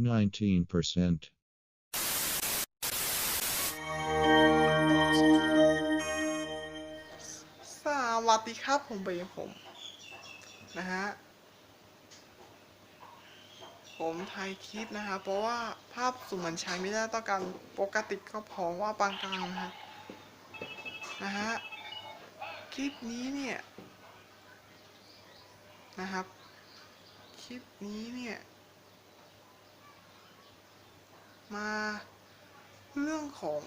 19%. สวัสดีครับผมเบย์ผมนะฮะผมไทยคิดนะฮะเพราะว่าภาพสูงมันใช้ไม่ได้ต้องการปกติก็พอว่าปานกลางนะฮะนะฮะคลิปนี้เนี่ยนะครับ คลิปนี้เนี่ย มาเรื่องของ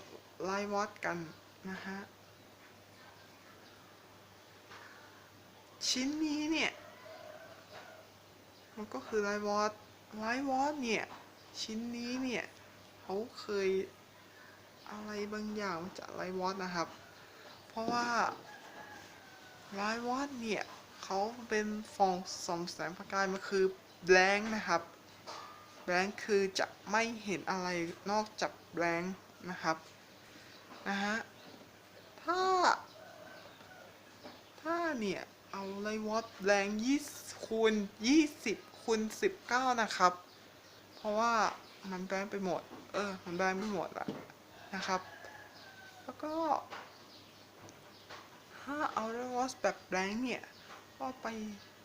ไลวอตกันนะฮะ ชิ้นนี้เนี่ย มันก็คือไลวอตไลวอตเนี่ย ชิ้นนี้เนี่ยเขาเคยอะไรบางอย่างมาจากไลวอตนะครับ เพราะว่าไลวอตเนี่ยเขาเป็นฟองสองแสงประกายมันคือแบงค์นะครับ แบงค์คือจะไม่เห็นอะไรนอกจากแบงค์นะครับ นะฮะ ถ้า ถ้าเนี่ย เอาไลวอตแรงยี่คูณยี่สิบคูณสิบเก้านะครับ เพราะว่ามันแบงไปหมด เออ มันแบงไปหมดอะนะครับ แล้วก็ ถ้าเอาไลวอตแบบแรงเนี่ย ก็ไป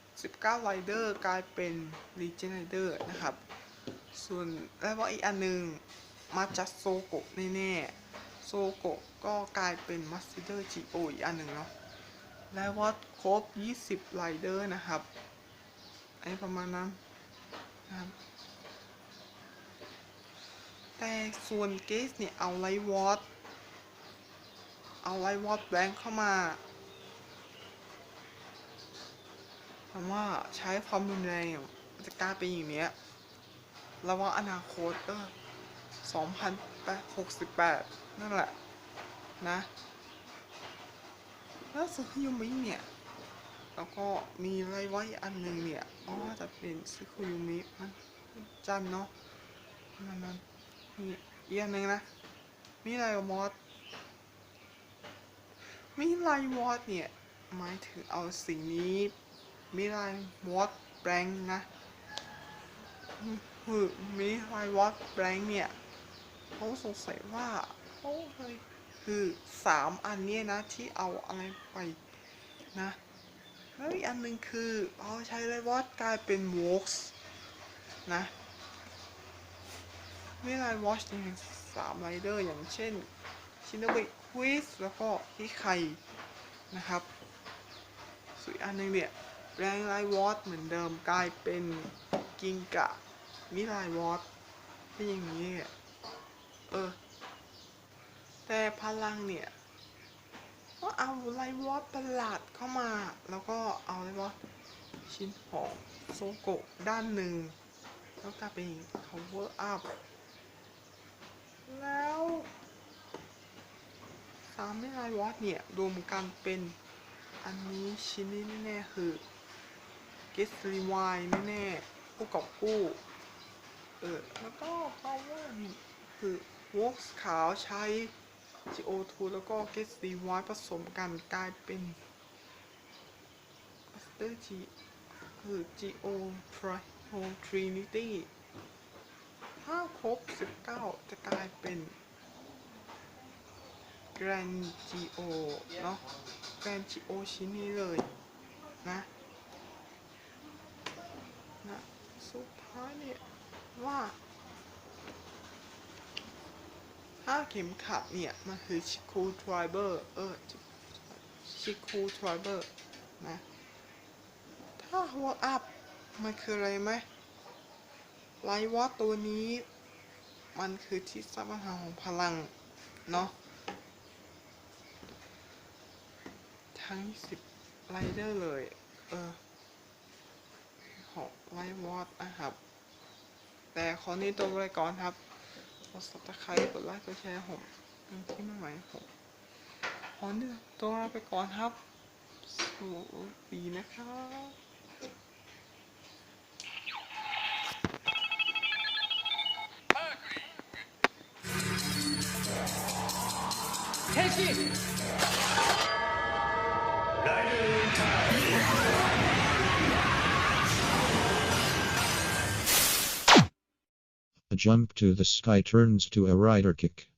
19ไรเดอร์กลายเป็นรีเจนไรเดอร์นะครับ ส่วนไลวอตอีกอันหนึงมาจากโซโกะแน่ๆโซโกะก็กลายเป็นมัสเตอร์จีโออีกอันหนึ่งเนาะและวัดครบ 20ไรเดอร์นะครับไอ้ประมาณนั้นนะครับแต่ส่วนเกสเนี่ยเอาไลวอตเอาไลวอตแบงค์เข้ามาถามว่าใช้ความรุนแรงจะกลายเป็นอย่างเนี้ย แล้วว่าอนาคตเออ2068นั่นแหละ นะแล้วซึคุยุมิเนี่ย แล้วก็มีไรไว้อันหนึ่งเนี่ยอ๋อจะเป็นซึคุยุมิมันจันเนาะนั่นนั่นนี่อีกอันหนึ่งนะ มีไรมอสมีไรมอสเนี่ยหมายถึงเอาสิ่งนี้มีไรมอสแปลงนะ คือมีไรมอสแปลงเนี่ยเขาสงสัยว่าเขาเคยคือสามอันเนี้ยนะที่เอาอะไรไปนะแล้วอีกอันหนึ่งคือเอาใช้ไรวอตกลายเป็นวอ k ส์นะม่ไรวอชเนี่ยสามไรเดอร์อย่างเช่นชิน o บิควิสแล้วก็ที่ไข่นะครับส่วนอีกอันหนึ่งเนี่ยแรงไรวอตเหมือนเดิมกลายเป็นกิงกะ มิไรวอตเป็นอย่างนี้เนี่ยเออ แต่พลังเนี่ยก็เอาไลวอตประหลาดเข้ามา แล้วก็เอาไลวอตชิ้นของโซโกะด้านหนึ่ง แล้วกลายเป็น cover up แล้วสามม่ไลวอตเนี่ยรวมกันเป็นอันนี้ชิ้นนี้แน่ๆคือ get rewind แน่ๆผู้กอบกู้ เออแล้วก็ power นี่คือ Vox ขาวใช้ GO2 แล้วก็ Get Rewind ผสมกันกลายเป็น Master G คือ GO Triple Trinity ถ้าครบ 19 จะกลายเป็น Grand GO เนาะ Grand GO ชิ้นนี้เลยนะ นะ สุดท้ายเนี่ย ว่าถ้าเข็มขัดเนี่ย มันคือชิคูทริเบอร์เออชิคูทริเบอร์นะ ถ้าหัวอัพมันคืออะไรไหมไลวอตตัวนี้ มันคือที่สมรรถนะของพลัง เนาะทั้งสิบไรเดอร์เลย เออของไลวอตนะครับ แต่ขอนี้ตัวไปก่อนครับกด subscribe กดไลค์กดแชร์ผมเป็นที่ไม่ไหวผมขอนี่ยตัวไปก่อนครับสวัสดีนะครับ jump to the sky turns to a rider kick.